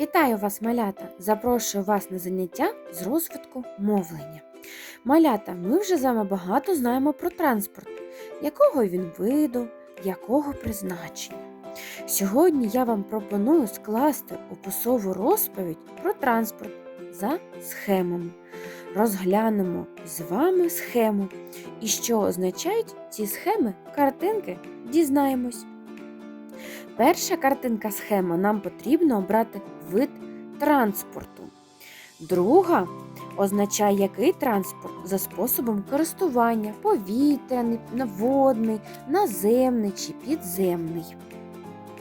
Вітаю вас, малята! Запрошую вас на заняття з розвитку мовлення. Малята, ми вже з вами багато знаємо про транспорт, якого він виду, якого призначення. Сьогодні я вам пропоную скласти описову розповідь про транспорт за схемами. Розглянемо з вами схему і що означають ці схеми, картинки, дізнаємось. Перша картинка схема нам потрібно обрати вид транспорту. Друга означає, який транспорт за способом користування повітряний, водний, наземний чи підземний.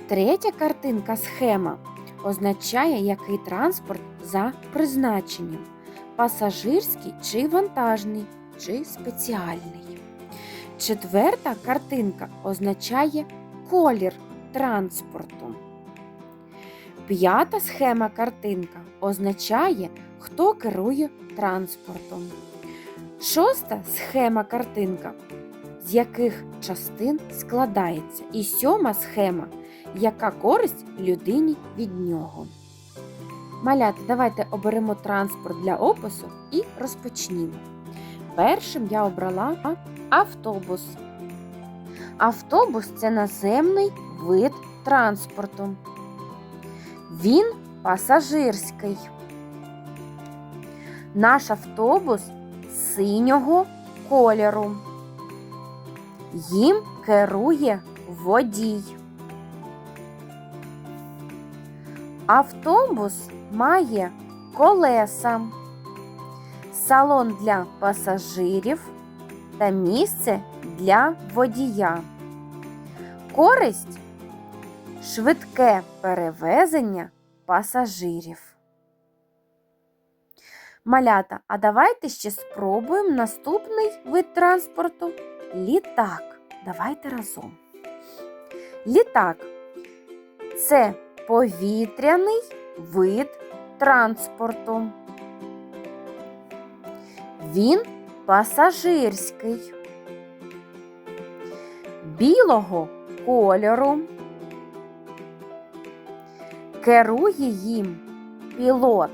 Третя картинка схема означає, який транспорт за призначенням пасажирський чи вантажний, чи спеціальний. Четверта картинка означає колір транспорту. П'ята схема картинка означає, хто керує транспортом. Шоста схема картинка, з яких частин складається. І сьома схема, яка користь людині від нього. Малята, давайте оберемо транспорт для опису і розпочнімо. Першим я обрала автобус. Автобус це наземний вид транспорту. Він пасажирський. Наш автобус синього кольору. Їм керує водій. Автобус має колеса, салон для пасажирів та місце для водія. Користь швидке перевезення пасажирів. Малята, а давайте ще спробуємо наступний вид транспорту літак. Давайте разом. Літак це повітряний вид транспорту. Він пасажирський, білого кольору. Керує їм пілот.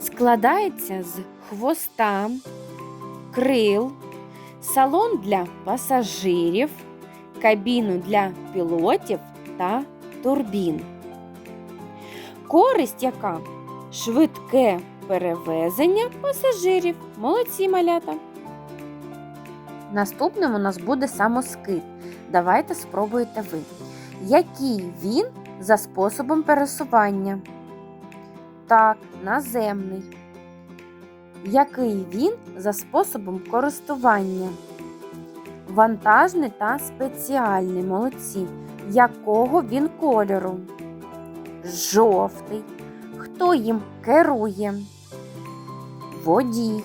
Складається з хвоста, крил, салон для пасажирів, кабіну для пілотів та турбін. Користь яка? Швидке перевезення пасажирів. Молодці малята. Наступним у нас буде самоскид. Давайте спробуйте ви. Який він за способом пересування? Так, наземний. Який він за способом користування? Вантажний та спеціальний. Молодці. Якого він кольору? Жовтий. Хто їм керує? Водій.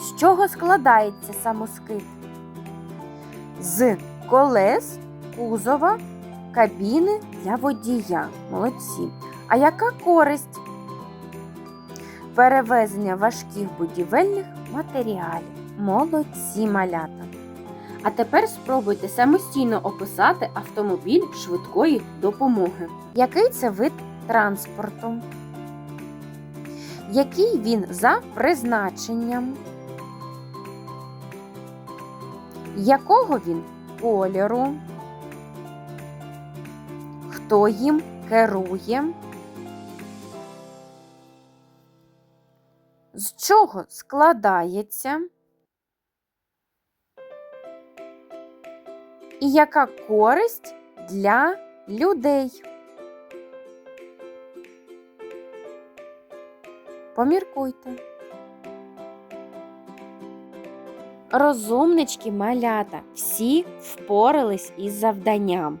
З чого складається самоскид? З колес, кузова, кабіни для водія. Молодці. А яка користь? Перевезення важких будівельних матеріалів. Молодці малята. А тепер спробуйте самостійно описати автомобіль швидкої допомоги. Який це вид транспорту? Який він за призначенням? Якого він кольору? Хто їм керує? З чого складається? І яка користь для людей? Поміркуйте. Розумнички малята всі впорались із завданням.